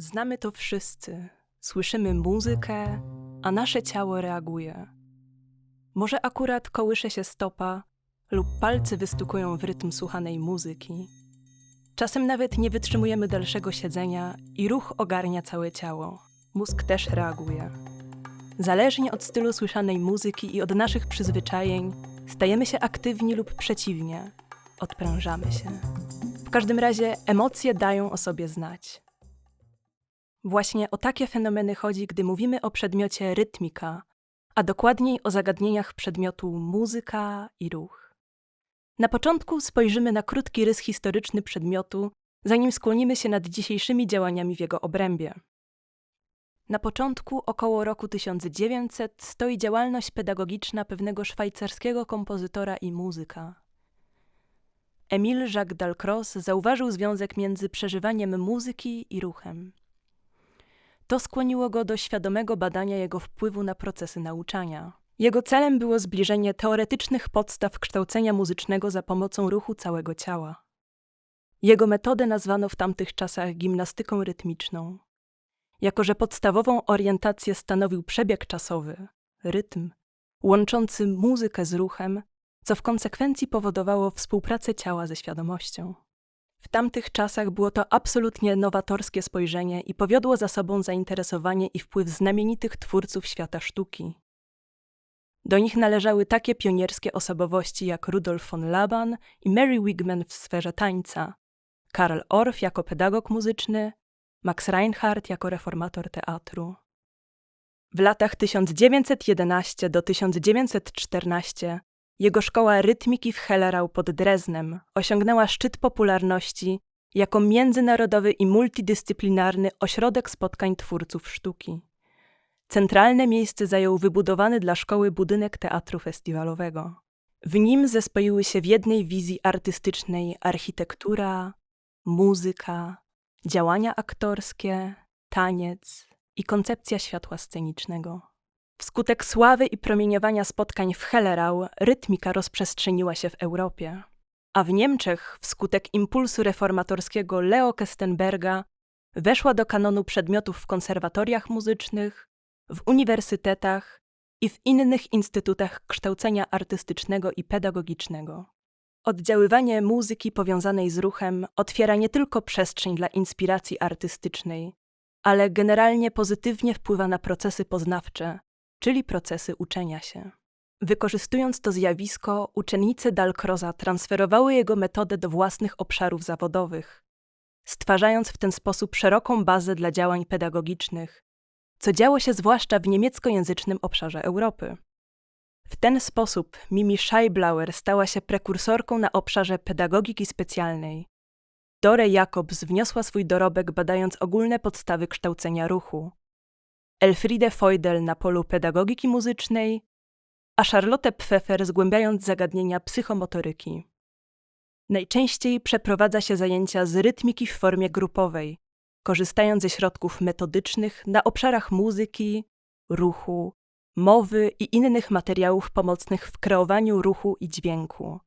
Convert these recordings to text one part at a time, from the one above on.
Znamy to wszyscy. Słyszymy muzykę, a nasze ciało reaguje. Może akurat kołysze się stopa lub palce wystukują w rytm słuchanej muzyki. Czasem nawet nie wytrzymujemy dalszego siedzenia i ruch ogarnia całe ciało. Mózg też reaguje. Zależnie od stylu słyszanej muzyki i od naszych przyzwyczajeń, stajemy się aktywni lub przeciwnie, odprężamy się. W każdym razie emocje dają o sobie znać. Właśnie o takie fenomeny chodzi, gdy mówimy o przedmiocie rytmika, a dokładniej o zagadnieniach przedmiotu muzyka i ruch. Na początku spojrzymy na krótki rys historyczny przedmiotu, zanim skłonimy się nad dzisiejszymi działaniami w jego obrębie. Na początku, około roku 1900, stoi działalność pedagogiczna pewnego szwajcarskiego kompozytora i muzyka. Emile Jacques Dalcroze zauważył związek między przeżywaniem muzyki i ruchem. To skłoniło go do świadomego badania jego wpływu na procesy nauczania. Jego celem było zbliżenie teoretycznych podstaw kształcenia muzycznego za pomocą ruchu całego ciała. Jego metodę nazwano w tamtych czasach gimnastyką rytmiczną. Jako że podstawową orientację stanowił przebieg czasowy, rytm, łączący muzykę z ruchem, co w konsekwencji powodowało współpracę ciała ze świadomością. W tamtych czasach było to absolutnie nowatorskie spojrzenie i powiodło za sobą zainteresowanie i wpływ znamienitych twórców świata sztuki. Do nich należały takie pionierskie osobowości jak Rudolf von Laban i Mary Wigman w sferze tańca, Karl Orff jako pedagog muzyczny, Max Reinhardt jako reformator teatru. W latach 1911 do 1914 jego szkoła rytmiki w Hellerau pod Dreznem osiągnęła szczyt popularności jako międzynarodowy i multidyscyplinarny ośrodek spotkań twórców sztuki. Centralne miejsce zajął wybudowany dla szkoły budynek teatru festiwalowego. W nim zespoiły się w jednej wizji artystycznej architektura, muzyka, działania aktorskie, taniec i koncepcja światła scenicznego. Wskutek sławy i promieniowania spotkań w Hellerau rytmika rozprzestrzeniła się w Europie, a w Niemczech wskutek impulsu reformatorskiego Leo Kestenberga weszła do kanonu przedmiotów w konserwatoriach muzycznych, w uniwersytetach i w innych instytutach kształcenia artystycznego i pedagogicznego. Oddziaływanie muzyki powiązanej z ruchem otwiera nie tylko przestrzeń dla inspiracji artystycznej, ale generalnie pozytywnie wpływa na procesy poznawcze, czyli procesy uczenia się. Wykorzystując to zjawisko, uczennice Dalcroza transferowały jego metodę do własnych obszarów zawodowych, stwarzając w ten sposób szeroką bazę dla działań pedagogicznych, co działo się zwłaszcza w niemieckojęzycznym obszarze Europy. W ten sposób Mimi Scheiblauer stała się prekursorką na obszarze pedagogiki specjalnej. Dore Jacobs wniosła swój dorobek badając ogólne podstawy kształcenia ruchu, Elfriede Feudel na polu pedagogiki muzycznej, a Charlotte Pfeffer zgłębiając zagadnienia psychomotoryki. Najczęściej przeprowadza się zajęcia z rytmiki w formie grupowej, korzystając ze środków metodycznych na obszarach muzyki, ruchu, mowy i innych materiałów pomocnych w kreowaniu ruchu i dźwięku.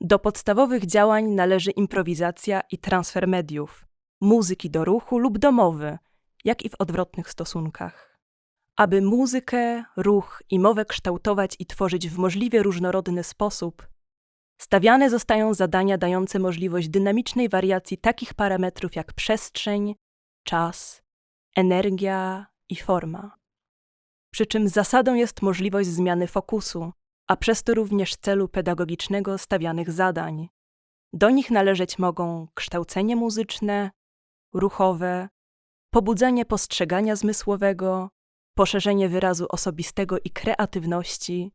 Do podstawowych działań należy improwizacja i transfer mediów, muzyki do ruchu lub do mowy – jak i w odwrotnych stosunkach. Aby muzykę, ruch i mowę kształtować i tworzyć w możliwie różnorodny sposób, stawiane zostają zadania dające możliwość dynamicznej wariacji takich parametrów jak przestrzeń, czas, energia i forma. Przy czym zasadą jest możliwość zmiany fokusu, a przez to również celu pedagogicznego stawianych zadań. Do nich należeć mogą kształcenie muzyczne, ruchowe, pobudzenie postrzegania zmysłowego, poszerzenie wyrazu osobistego i kreatywności,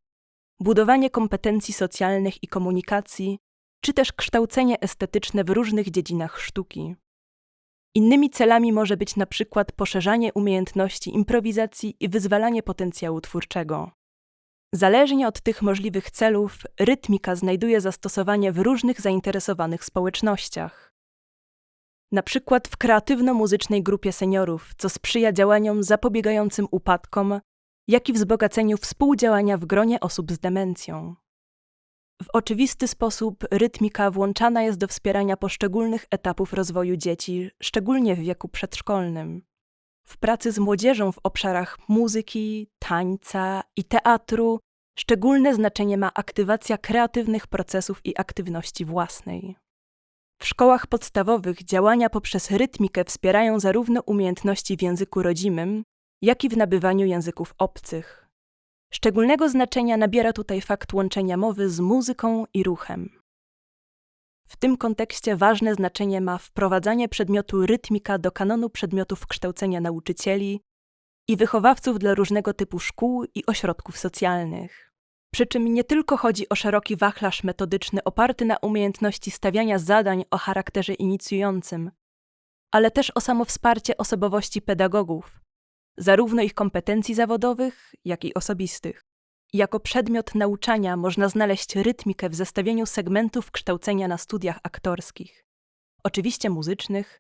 budowanie kompetencji socjalnych i komunikacji, czy też kształcenie estetyczne w różnych dziedzinach sztuki. Innymi celami może być na przykład poszerzanie umiejętności improwizacji i wyzwalanie potencjału twórczego. Zależnie od tych możliwych celów, rytmika znajduje zastosowanie w różnych zainteresowanych społecznościach na przykład w kreatywno-muzycznej grupie seniorów, co sprzyja działaniom zapobiegającym upadkom, jak i wzbogaceniu współdziałania w gronie osób z demencją. W oczywisty sposób rytmika włączana jest do wspierania poszczególnych etapów rozwoju dzieci, szczególnie w wieku przedszkolnym. W pracy z młodzieżą w obszarach muzyki, tańca i teatru szczególne znaczenie ma aktywacja kreatywnych procesów i aktywności własnej. W szkołach podstawowych działania poprzez rytmikę wspierają zarówno umiejętności w języku rodzimym, jak i w nabywaniu języków obcych. Szczególnego znaczenia nabiera tutaj fakt łączenia mowy z muzyką i ruchem. W tym kontekście ważne znaczenie ma wprowadzanie przedmiotu rytmika do kanonu przedmiotów kształcenia nauczycieli i wychowawców dla różnego typu szkół i ośrodków socjalnych. Przy czym nie tylko chodzi o szeroki wachlarz metodyczny oparty na umiejętności stawiania zadań o charakterze inicjującym, ale też o samo wsparcie osobowości pedagogów, zarówno ich kompetencji zawodowych, jak i osobistych. Jako przedmiot nauczania można znaleźć rytmikę w zestawieniu segmentów kształcenia na studiach aktorskich, oczywiście muzycznych,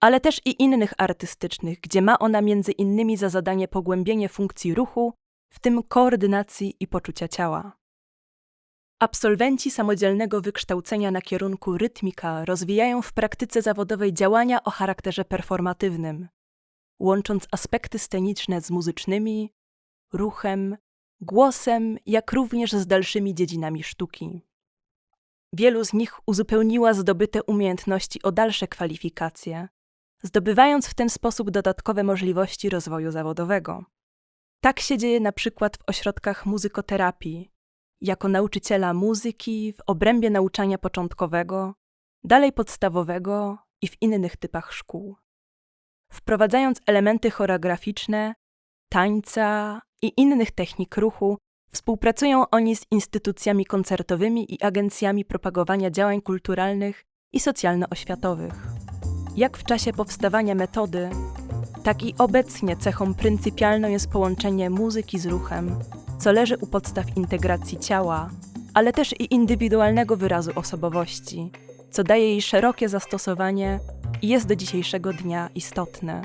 ale też i innych artystycznych, gdzie ma ona między innymi za zadanie pogłębienie funkcji ruchu, w tym koordynacji i poczucia ciała. Absolwenci samodzielnego wykształcenia na kierunku rytmika rozwijają w praktyce zawodowej działania o charakterze performatywnym, łącząc aspekty sceniczne z muzycznymi, ruchem, głosem, jak również z dalszymi dziedzinami sztuki. Wielu z nich uzupełniła zdobyte umiejętności o dalsze kwalifikacje, zdobywając w ten sposób dodatkowe możliwości rozwoju zawodowego. Tak się dzieje na przykład w ośrodkach muzykoterapii, jako nauczyciela muzyki w obrębie nauczania początkowego, dalej podstawowego i w innych typach szkół. Wprowadzając elementy choreograficzne, tańca i innych technik ruchu, współpracują oni z instytucjami koncertowymi i agencjami propagowania działań kulturalnych i socjalno-oświatowych. Jak w czasie powstawania metody, tak i obecnie cechą pryncypialną jest połączenie muzyki z ruchem, co leży u podstaw integracji ciała, ale też i indywidualnego wyrazu osobowości, co daje jej szerokie zastosowanie i jest do dzisiejszego dnia istotne.